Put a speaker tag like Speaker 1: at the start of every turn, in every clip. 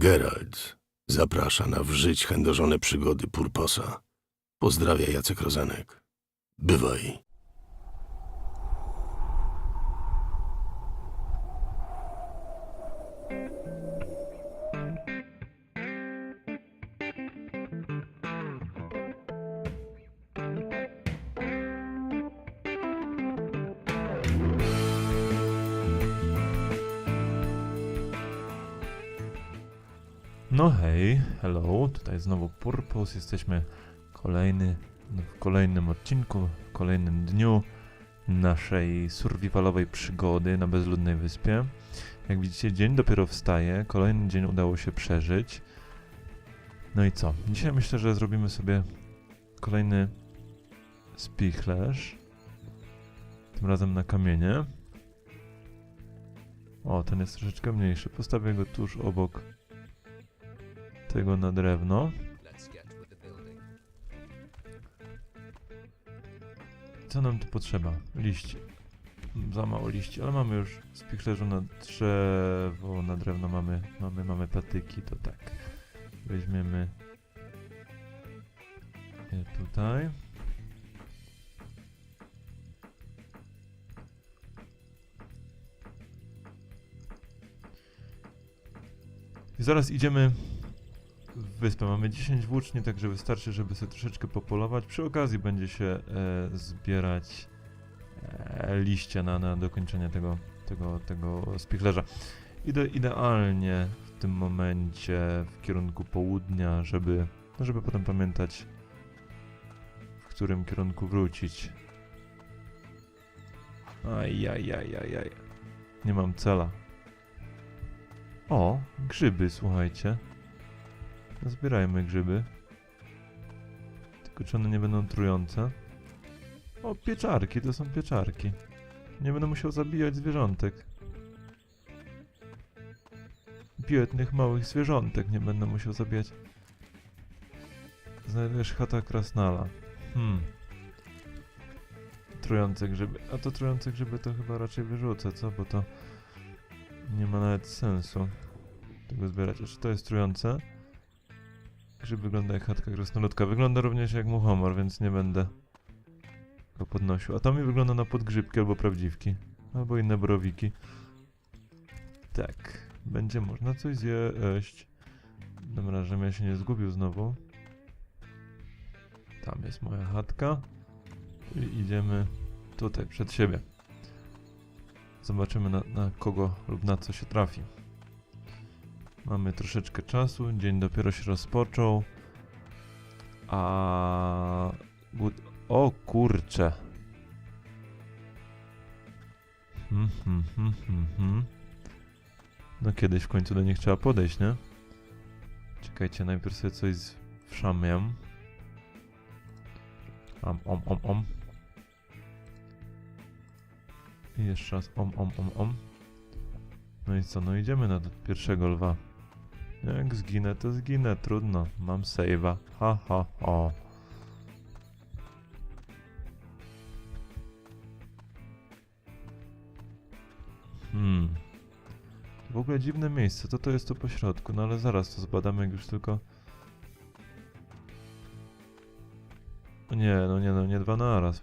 Speaker 1: Geralt zaprasza na w żyć chędożone przygody Purposa. Pozdrawia Jacek Rozenek. Bywaj.
Speaker 2: No hej, hello, tutaj znowu Purpose, jesteśmy kolejny, no, w kolejnym odcinku, w kolejnym dniu naszej survivalowej przygody na bezludnej wyspie. Jak widzicie, dzień dopiero wstaje, kolejny dzień udało się przeżyć. No i co? Dzisiaj myślę, że zrobimy sobie kolejny spichlerz. Tym razem na kamienie. O, ten jest troszeczkę mniejszy. Postawię go tuż obok tego na drewno. Co nam tu potrzeba? Liści. Za mało liści, ale mamy już z pichlerzu na drzewo, na drewno mamy, mamy, mamy patyki, to tak. Weźmiemy je tutaj. I zaraz idziemy wyspę. Mamy 10 włóczni, także wystarczy, żeby sobie troszeczkę popolować. Przy okazji będzie się e, zbierać e, liście na, na dokończenie tego, tego, tego spichlerza. Idę idealnie w tym momencie w kierunku południa, żeby, no żeby potem pamiętać, w którym kierunku wrócić. Ajajajajaj. Nie mam cela. O, grzyby, słuchajcie. Zbierajmy grzyby. Tylko czy one nie będą trujące? O, pieczarki, to są pieczarki. Nie będę musiał zabijać zwierzątek. Biednych małych zwierzątek nie będę musiał zabijać. Znajdujesz chata krasnala. Hmm. Trujące grzyby. A to trujące grzyby to chyba raczej wyrzucę, co? Bo to nie ma nawet sensu tego zbierać. Czy to jest trujące? Wygląda jak chatka krasnoludka. Wygląda również jak muchomor, więc nie będę go podnosił. A to mi wygląda na podgrzybki albo prawdziwki. Albo inne borowiki. Tak. Będzie można coś zjeść. Dobra, żebym ja się nie zgubił znowu. Tam jest moja chatka. I idziemy tutaj, przed siebie. Zobaczymy na, na kogo lub na co się trafi. Mamy troszeczkę czasu, dzień dopiero się rozpoczął. A. O kurcze. Hmm, hmm, hmm, hmm, hmm. No kiedyś w końcu do nich trzeba podejść, nie? Czekajcie, najpierw sobie coś wszamię. Om, om, om, om. I jeszcze raz om, om, om, om. No i co, no idziemy na pierwszego lwa. Jak zginę, to zginę, trudno. Mam save'a. Ha, ha, ha. Hmm. W ogóle dziwne miejsce. Co to jest tu po środku? No ale zaraz to zbadamy, jak już tylko... Nie, no nie, no nie dwa na raz.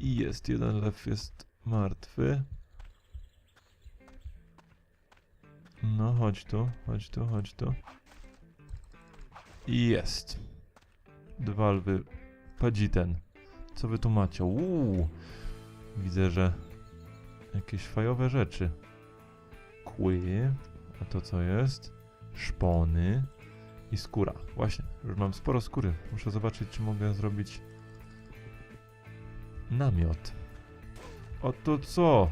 Speaker 2: I jest, jeden lew jest martwy. No, chodź tu, chodź tu, chodź tu. I jest. Dwa lwy. Padziten. Co wy tu macie? Uuu. Widzę, że jakieś fajowe rzeczy. Kły. A to co jest? Szpony. I skóra. Właśnie, już mam sporo skóry. Muszę zobaczyć, czy mogę zrobić Namiot. O to co?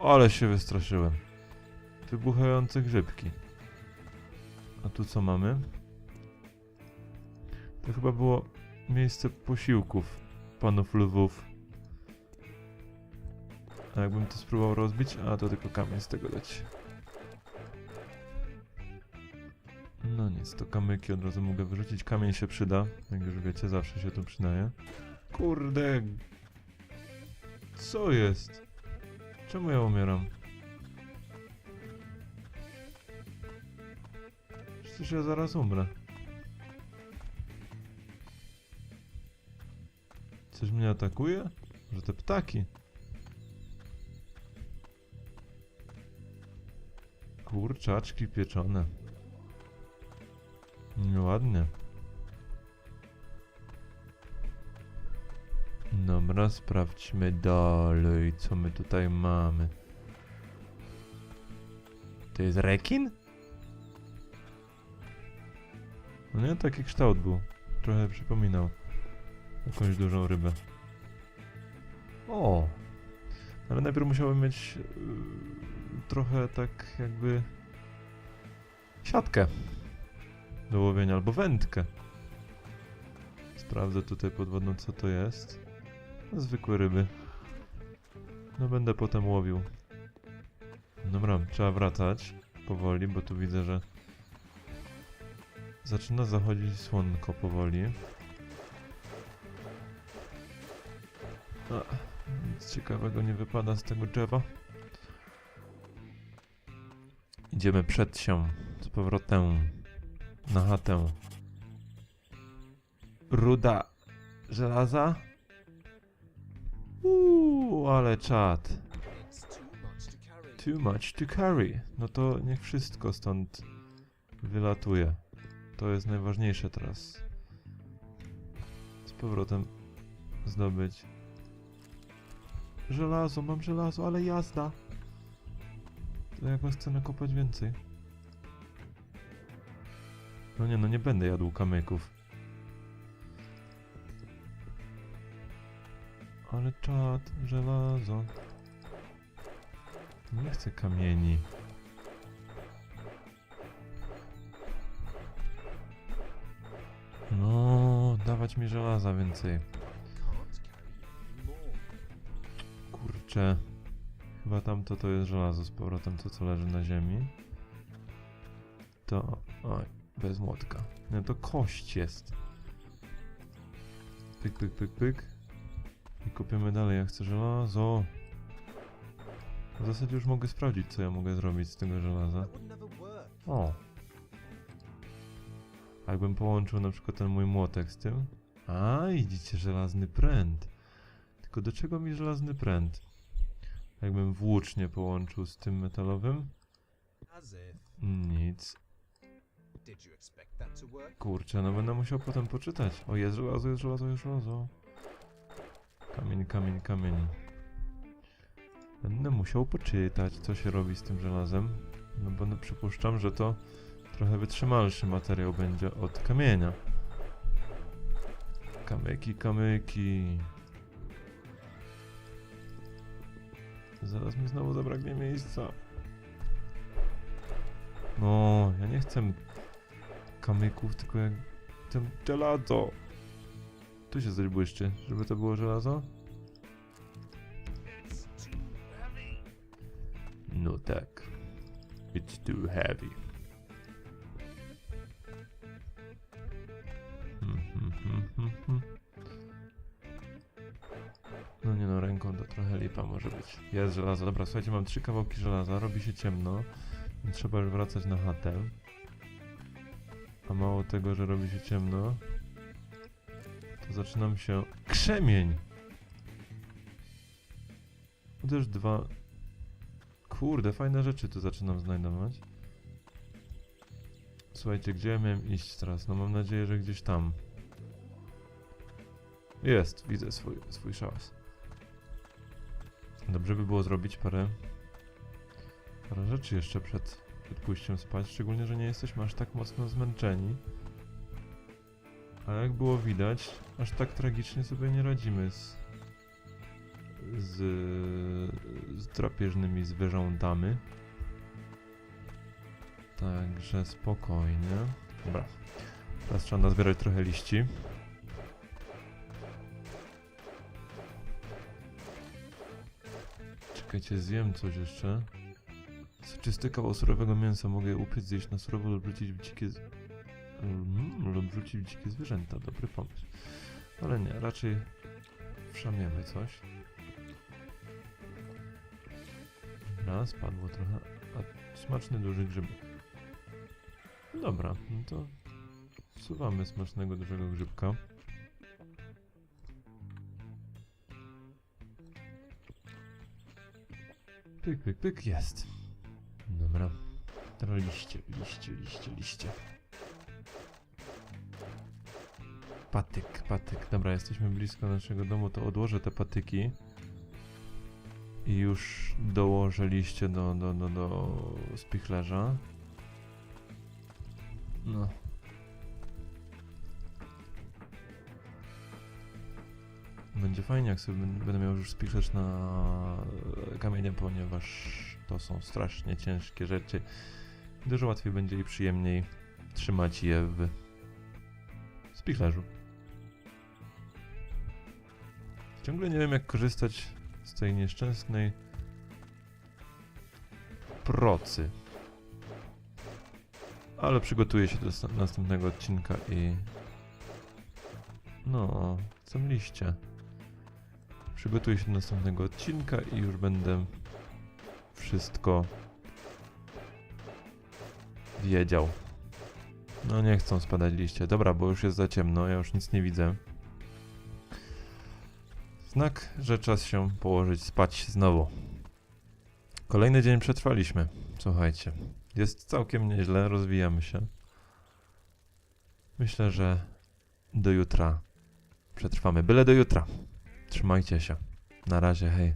Speaker 2: Ale się wystraszyłem. Wybuchające grzybki. A tu co mamy? To chyba było miejsce posiłków panów lwów. A jakbym to spróbował rozbić? A to tylko kamień z tego leci. No nic, to kamyki od razu mogę wyrzucić. Kamień się przyda, jak już wiecie, zawsze się to przydaje. Kurde. Co jest? Czemu ja umieram? Przecież ja zaraz umrę. Coś mnie atakuje? Że te ptaki? Kurczaczki pieczone. Ładnie. Dobra, sprawdźmy dalej, co my tutaj mamy. To jest rekin? No nie, taki kształt był. Trochę przypominał jakąś dużą rybę. O! Ale najpierw musiałem mieć yy, trochę tak jakby siatkę do łowienia albo wędkę. Sprawdzę tutaj pod wodą co to jest. Zwykłe ryby. No będę potem łowił. Dobra, trzeba wracać powoli, bo tu widzę, że zaczyna zachodzić słonko powoli. A, nic ciekawego nie wypada z tego drzewa. Idziemy przed się, z powrotem na chatę. Ruda żelaza? Ale czad.
Speaker 3: Too much to carry.
Speaker 2: No to niech wszystko stąd wylatuje. To jest najważniejsze teraz. Z powrotem zdobyć żelazo. Mam żelazo, ale jazda. To jak chcę nakopać więcej. No nie, no nie będę jadł kamyków. Ale czad, żelazo. Nie chcę kamieni. No, dawać mi żelaza więcej. Kurczę. Chyba tamto to jest żelazo z powrotem, to co leży na ziemi. To... Oj, bez młotka. No to kość jest. Pyk, pyk, pyk, pyk. I kopiemy dalej, ja chcę żelazo. W zasadzie już mogę sprawdzić, co ja mogę zrobić z tego żelaza. O! A Jakbym połączył na przykład ten mój młotek z tym. A, widzicie, żelazny pręt. Tylko do czego mi żelazny pręt? Jakbym włócznie połączył z tym metalowym? Nic. Kurczę, no będę musiał potem poczytać. O, jest żelazo, jest żelazo, jest żelazo. Kamień, kamień, kamień. Będę musiał poczytać, co się robi z tym żelazem. No bo no, przypuszczam, że to trochę wytrzymalszy materiał będzie od kamienia. Kamyki, kamyki. Zaraz mi znowu zabraknie miejsca. No, ja nie chcę kamyków, tylko jak ten żelazo. Tu się coś błyszczy, żeby to było żelazo? No tak. It's too heavy. Hmm, hmm, hmm. No nie no, ręką to trochę lipa może być. Jest żelazo. Dobra, słuchajcie, mam trzy kawałki żelaza, robi się ciemno. Trzeba już wracać na chatę. A mało tego, że robi się ciemno, to zaczynam się... Krzemień! No dwa... Kurde, fajne rzeczy tu zaczynam znajdować. Słuchajcie, gdzie ja miałem iść teraz? No mam nadzieję, że gdzieś tam. Jest, widzę swój, swój szałas. Dobrze by było zrobić parę, parę rzeczy jeszcze przed, przed pójściem spać, szczególnie, że nie jesteśmy aż tak mocno zmęczeni. Ale jak było widać, aż tak tragicznie sobie nie radzimy z, z, z drapieżnymi zwierzętami. Także spokojnie. Dobra. Teraz trzeba nazbierać trochę liści. Czekajcie, zjem coś jeszcze. Czysty kawał surowego mięsa mogę upiec, zjeść na surowo lub wrzucić w dzikie... Mm, lub wrzucić w dzikie zwierzęta. Dobry pomysł. Ale nie, raczej wszamiemy coś. Raz, spadło trochę. A smaczny duży grzyb. Dobra, no to wsuwamy smacznego dużego grzybka. Pyk, pyk, pyk, jest. Dobra. Teraz liście, liście, liście, liście. Patyk, patyk. Dobra, jesteśmy blisko naszego domu, to odłożę te patyki. I już dołożę liście do, do, do, do spichlerza. No. Będzie fajnie, jak sobie bę- będę miał już spichlerz na e, kamienie, ponieważ to są strasznie ciężkie rzeczy. Dużo łatwiej będzie i przyjemniej trzymać je w spichlerzu. Ciągle nie wiem, jak korzystać z tej nieszczęsnej procy. Ale przygotuję się do następnego odcinka i... No, są liście. Przygotuję się do następnego odcinka i już będę wszystko wiedział. No nie chcą spadać liście. Dobra, bo już jest za ciemno, ja już nic nie widzę. Znak, że czas się położyć spać znowu. Kolejny dzień przetrwaliśmy. Słuchajcie, jest całkiem nieźle, rozwijamy się. Myślę, że do jutra przetrwamy. Byle do jutra. Trzymajcie się. Na razie, hej.